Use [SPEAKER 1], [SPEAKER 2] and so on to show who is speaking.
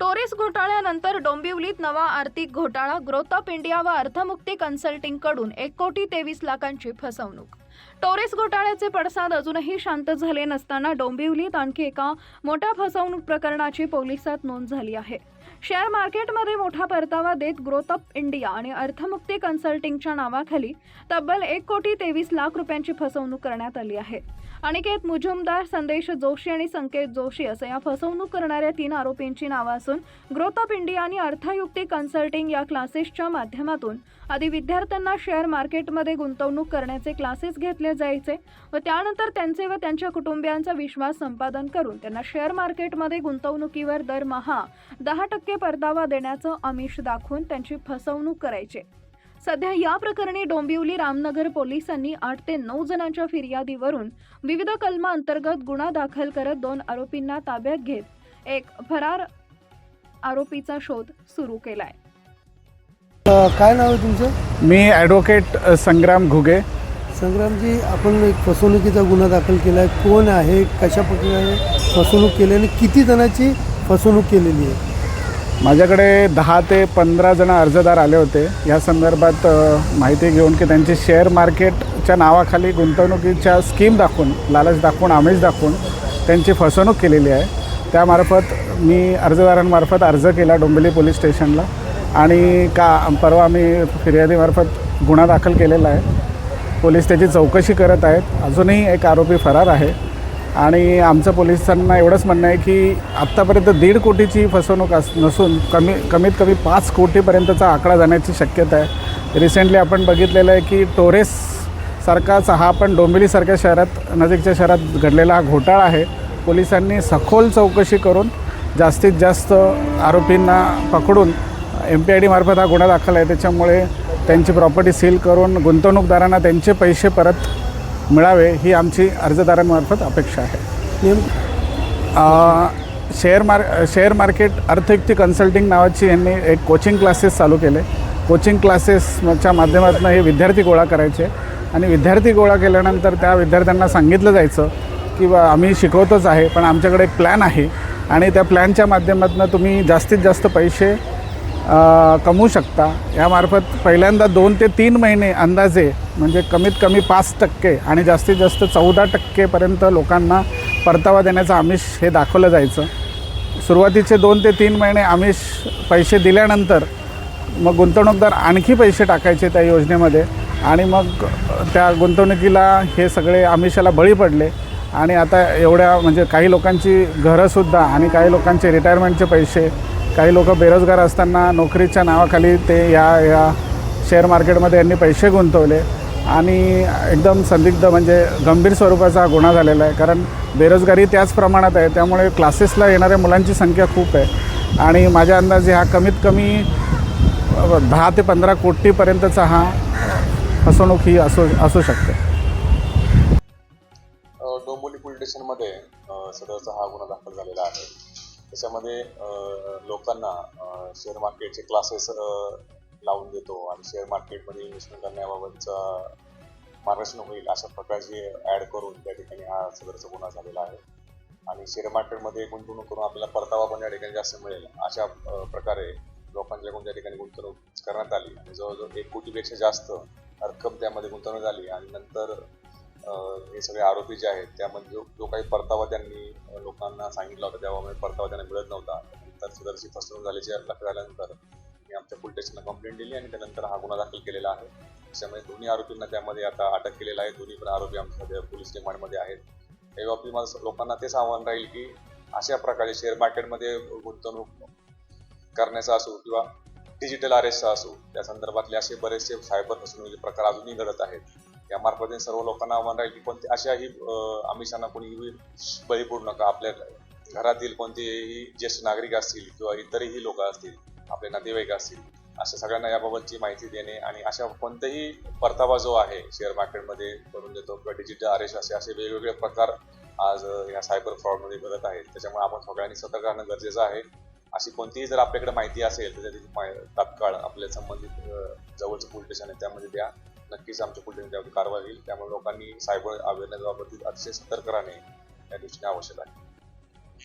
[SPEAKER 1] नंतर डोंबिवलीत नवा आर्थिक घोटाळा ग्रोथ ऑफ इंडिया व अर्थमुक्ती कन्सल्टिंगकडून एक कोटी तेवीस लाखांची फसवणूक. टोरेस घोटाळ्याचे पडसाद अजूनही शांत झाले नसताना डोंबिवलीत आणखी एका मोठ्या फसवणूक प्रकरणाची पोलिसात नोंद झाली आहे. शेअर मार्केटमध्ये मोठा परतावा देत ग्रोथ ऑफ इंडिया आणि अर्थमुक्ती कन्सल्टिंगच्या नावाखाली तब्बल एक कोटी तेवीस लाख रुपयांची फसवणूक करण्यात आली आहे. अनिकेत मुजुमदार संदेश जोशी आणि संकेत जोशी असं या फसवणूक करणाऱ्या तीन आरोपींची नावं असून ग्रोथ ऑफ इंडिया आणि अर्थयुक्ती कन्सल्टिंग या क्लासेसच्या माध्यमातून आधी विद्यार्थ्यांना शेअर मार्केटमध्ये गुंतवणूक करण्याचे क्लासेस घेतले जायचे व त्यानंतर त्यांचे व त्यांच्या कुटुंबियांचा विश्वास संपादन करून त्यांना शेअर मार्केटमध्ये गुंतवणुकीवर दरमहा दहा टक्के परतावा देण्याचं आमिष दाखवून त्यांची फसवणूक करायचे. सध्या या प्रकरणी डोंबिवली रामनगर पोलिसांनी आठ ते नऊ जणांच्या फिर्यादीवरून विविध कलमा अंतर्गत गुन्हा दाखल करत दोन आरोपींना ताब्यात घेत एक फरार आरोपीचा शोध सुरू केलाय.
[SPEAKER 2] काय नाव आहे तुमचं?
[SPEAKER 3] मी ॲडव्होकेट अ, संग्राम घुगे.
[SPEAKER 2] संग्रामजी आपण एक फसवणुकीचा गुन्हा दाखल केला आहे कोण आहे? कशा प्रकारे फसवणूक केली आणि किती जणांची फसवणूक केलेली आहे?
[SPEAKER 3] माझ्याकडे दहा ते पंधरा जण अर्जदार आले होते. या संदर्भात माहिती घेऊन की त्यांची शेअर मार्केटच्या नावाखाली गुंतवणुकीच्या स्कीम दाखवून लालच दाखवून आमिष दाखवून त्यांची फसवणूक केलेली आहे. त्यामार्फत मी अर्जदारांमार्फत अर्ज केला डोंबिवली पोलीस स्टेशनला आणि का परवा मी फिर्यादीमार्फत गुन्हा दाखल केलेला आहे. पोलीस त्याची चौकशी करत आहेत. अजूनही एक आरोपी फरार आहे. आणि आमचं पोलिसांना एवढंच म्हणणं आहे की आत्तापर्यंत दीड कोटीची फसवणूक अस नसून कमी कमीत कमी पाच कोटीपर्यंतचा आकडा जाण्याची शक्यता आहे. रिसेंटली आपण बघितलेलं आहे की टोरेस सारखाच हा पण डोंबिवलीसारख्या शहरात नजीकच्या शहरात घडलेला हा घोटाळा आहे. पोलिसांनी सखोल चौकशी करून जास्तीत जास्त आरोपींना पकडून एम पी आय डीमार्फत हा गुन्हा दाखल आहे. त्याच्यामुळे त्यांची प्रॉपर्टी सील करून गुंतवणूकदारांना त्यांचे पैसे परत मिळावे ही आमची अर्जदारांमार्फत अपेक्षा आहे. शेअर मार शेअर मार्केट अर्थयुक्ती कन्सल्टिंग नावाची यांनी एक कोचिंग क्लासेस चालू केले. कोचिंग क्लासेसच्या माध्यमातून हे विद्यार्थी गोळा करायचे. आणि विद्यार्थी गोळा केल्यानंतर त्या विद्यार्थ्यांना सांगितलं जायचं की बा आम्ही शिकवतोच आहे पण आमच्याकडे एक प्लॅन आहे. आणि त्या प्लॅनच्या माध्यमातून तुम्ही जास्तीत जास्त पैसे कमवू शकता. यामार्फत पहिल्यांदा दोन ते तीन महिने अंदाजे म्हणजे कमीत कमी पाच टक्के आणि जास्तीत जास्त चौदा टक्केपर्यंत लोकांना परतावा देण्याचं आमिष हे दाखवलं जायचं. सुरुवातीचे दोन ते तीन महिने आमिष पैसे दिल्यानंतर मग गुंतवणूकदार आणखी पैसे टाकायचे त्या योजनेमध्ये आणि मग त्या गुंतवणुकीला हे सगळे आमिषाला बळी पडले. आणि आता एवढ्या म्हणजे काही लोकांची घरंसुद्धा आणि काही लोकांचे रिटायरमेंटचे पैसे काही लोक बेरोजगार असताना नोकरीच्या नावाखाली ते या या शेअर मार्केटमध्ये यांनी पैसे गुंतवले. आणि एकदम संदिग्ध म्हणजे गंभीर स्वरूपाचा हा गुन्हा झालेला आहे. कारण बेरोजगारी त्याच प्रमाणात आहे. त्यामुळे क्लासेसला येणाऱ्या मुलांची संख्या खूप आहे. आणि माझ्या अंदाजे हा कमीत कमी दहा ते पंधरा कोटीपर्यंतचा हा फसवणूक ही असू असू शकते.
[SPEAKER 4] त्याच्यामध्ये लोकांना शेअर मार्केटचे क्लासेस लावून देतो आणि शेअर मार्केटमध्ये इन्व्हेस्टमेंट करण्याबाबतचा मार्गदर्शन होईल अशा प्रकारची ॲड करून त्या ठिकाणी हा सदरचा गुन्हा झालेला आहे. आणि शेअर मार्केटमध्ये गुंतवणूक करून आपल्याला परतावा पण या ठिकाणी जास्त मिळेल. अशा प्रकारे लोकांच्याकडून त्या ठिकाणी गुंतवणूक करण्यात आली आणि जवळजवळ एक कोटीपेक्षा जास्त रक्कम त्यामध्ये गुंतवण्यात आली आणि नंतर हे सगळे आरोपी जे आहेत त्यामध्ये जो जो काही परतावा त्यांनी लोकांना सांगितला होता त्यामुळे परतावा त्यांना मिळत नव्हता. नंतर सदरची फसवणूक झाल्याची लक्ष झाल्यानंतर मी आमच्या पोलीस स्टेशनला कंप्लेंट दिली आणि त्यानंतर हा गुन्हा दाखल केलेला आहे. त्याच्यामुळे दोन्ही आरोपींना त्यामध्ये आता अटक केलेला आहे. दोन्ही पण आरोपी आमच्या सध्या पोलीस रिमांडमध्ये आहेत. त्याबाबतीत माझं लोकांना तेच आव्हान राहील की अशा प्रकारे शेअर मार्केटमध्ये गुंतवणूक करण्याचा असो किंवा डिजिटल आर एसचा असो त्या संदर्भातले असे बरेचसे सायबर फसवणुकीचे प्रकार अजूनही घडत आहेत. या सर्व लोकांना आव्हान राहील की कोणते अशाही आमिषांना कोणीही बळी पडू नका. आपल्या घरातील कोणतेही ज्येष्ठ नागरिक असतील किंवा इतरही लोक असतील आपले नातेवाईक असतील अशा सगळ्यांना याबाबतची माहिती देणे आणि अशा कोणतेही परतावा जो आहे शेअर मार्केटमध्ये करून देतो किंवा डिजिटल आर एस असे असे वेगवेगळे प्रकार आज ह्या सायबर फ्रॉडमध्ये घडत आहेत. त्याच्यामुळे आपण सगळ्यांनी सतर्क राहणं गरजेचं आहे. अशी कोणतीही जर आपल्याकडे माहिती असेल तर त्याची मा- तात्काळ आपल्या संबंधित जवळचं पोलीस स्टेशन आहे त्यामध्ये द्या. नक्कीच आमच्या पोलीस त्यावर कारवाई होईल. त्यामुळे लोकांनी सायबर अवेअरनेस बाबतीत अतिशय सतर्क राहणे या दृष्टीने आवश्यक आहे.